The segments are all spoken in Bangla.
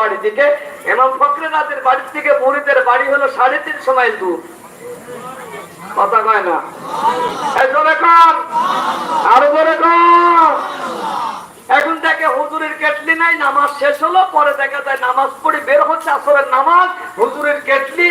বাড়ি থেকে। ফকরনাথের বাড়ি থেকে বাড়ি হলো সাড়ে দূর। কথা কয় না? আরও বলে এখন দেখে হুজুরের কেটলি নাই, নামাজ শেষ হলো, পরে দেখা যায় নামাজ পড়ে বের হচ্ছে আসলে নামাজ, হুজুরের কেটলি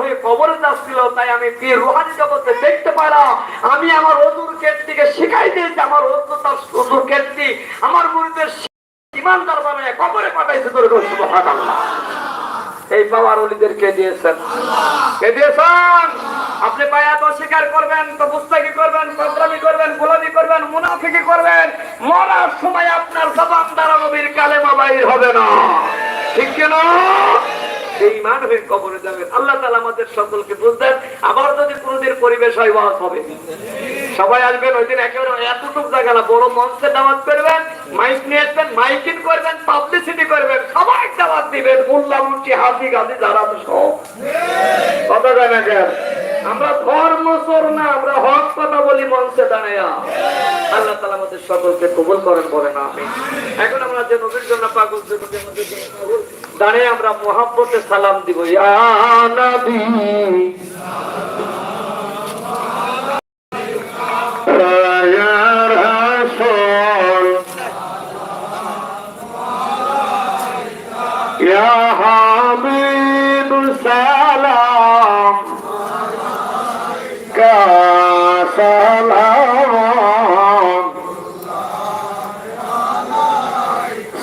হয়ে কবরে যাচ্ছিল, তাই আমি পীর রোহানি জগতে দেখতে পাইলাম। আমি আমার অজুর কেটটিকে শিখাই দিয়েছি, আমার অজুর তার অজুর আমার মুরিদের ইমানদার বানায় কবরে পাঠাইছে তোর এই পাওয়ার অলিদের কে দিয়েছেন। কে দিয়েছেন? আপনি পায়াত অস্বীকার করবেন তো মুস্তাকি করবেন কদরামি করবেন গোলামি করবেন মুনাফিকি করবেন মরার সময় আপনার জবান দ্বারা নবীর কালেমা বাইর হবে না। ঠিক কেন এই মান হয়ে কবরে যাবেন। আল্লাহ তালা আমাদের সকলকে বুঝতেন আবার যদি কোনোদিন পরিবেশ হয় ওয়াজ হবে। সবাই আসবেন ওই দিন একেবারে এতটুকু জায়গা না বড় মঞ্চে দাওয়াত করবেন মাইক নিয়ে আসবেন মাইকিং করবেন পাবলিসিটি দিবেন গাজি যারা তো সব। কথা আমরা ধর্ম চোর না আমরা হক কথা বলি মঞ্চে আল্লাহ তালা আমাদের সকলকে কবুল করেন আমি এখন আমরা যে নবীর জন্য পাগল, দাঁড়িয়ে আমরা মোহাম্মতে সালাম দিব। ইয়া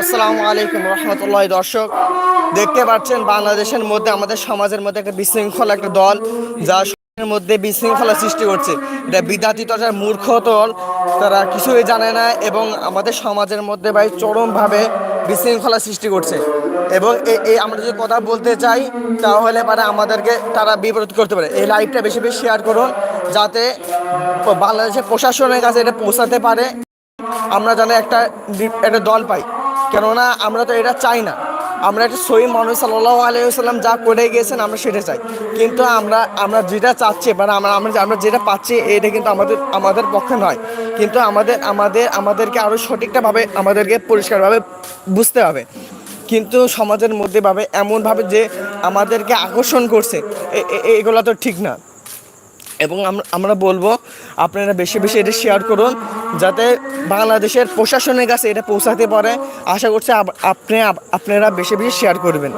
আসসালামু আলাইকুম রহমতুল্লাহ, দর্শক। দেখতে পাচ্ছেন, বাংলাদেশের মধ্যে, আমাদের সমাজের মধ্যে একটা বিশৃঙ্খলা, একটা দল, যা মধ্যে বিশৃঙ্খলা সৃষ্টি করছে। এটা বিদ্যার্থী তথা মূর্খ দল, তারা কিছুই জানে না এবং আমাদের সমাজের মধ্যে ভাই চরমভাবে বিশৃঙ্খলা সৃষ্টি করছে। এবং এই আমরা যদি কথা বলতে চাই, তাহলে মানে আমাদেরকে তারা বিপরীত করতে পারে। এই লাইভটা বেশি বেশি শেয়ার করুন, যাতে বাংলাদেশের প্রশাসনের কাছে এটা পৌঁছাতে পারে। আমরা যেন একটা একটা দল পাই। কেননা আমরা তো এটা চাই না। আমরা একটা সই মানুষ সাল্লাহ আলাইসাল্লাম যা করে গিয়েছেন আমরা সেটা চাই। কিন্তু আমরা আমরা যেটা চাচ্ছি মানে আমরা আমরা আমরা যেটা পাচ্ছি, এটা কিন্তু আমাদের আমাদের পক্ষে নয়। কিন্তু আমাদের আমাদের, আমাদেরকে আরও সঠিকটাভাবে, আমাদেরকে পরিষ্কারভাবে বুঝতে হবে। কিন্তু সমাজের মধ্যে ভাবে এমনভাবে যে আমাদেরকে আকর্ষণ করছে এগুলো তো ঠিক না। এবং আমরা বলব, আপনারা বেশি বেশি এটা শেয়ার করুন, যাতে বাংলাদেশের প্রশাসনের কাছে এটা পৌঁছাতে পারে। আশা করছি আপ- আপনি আপনারা বেশি বেশি শেয়ার করবেন।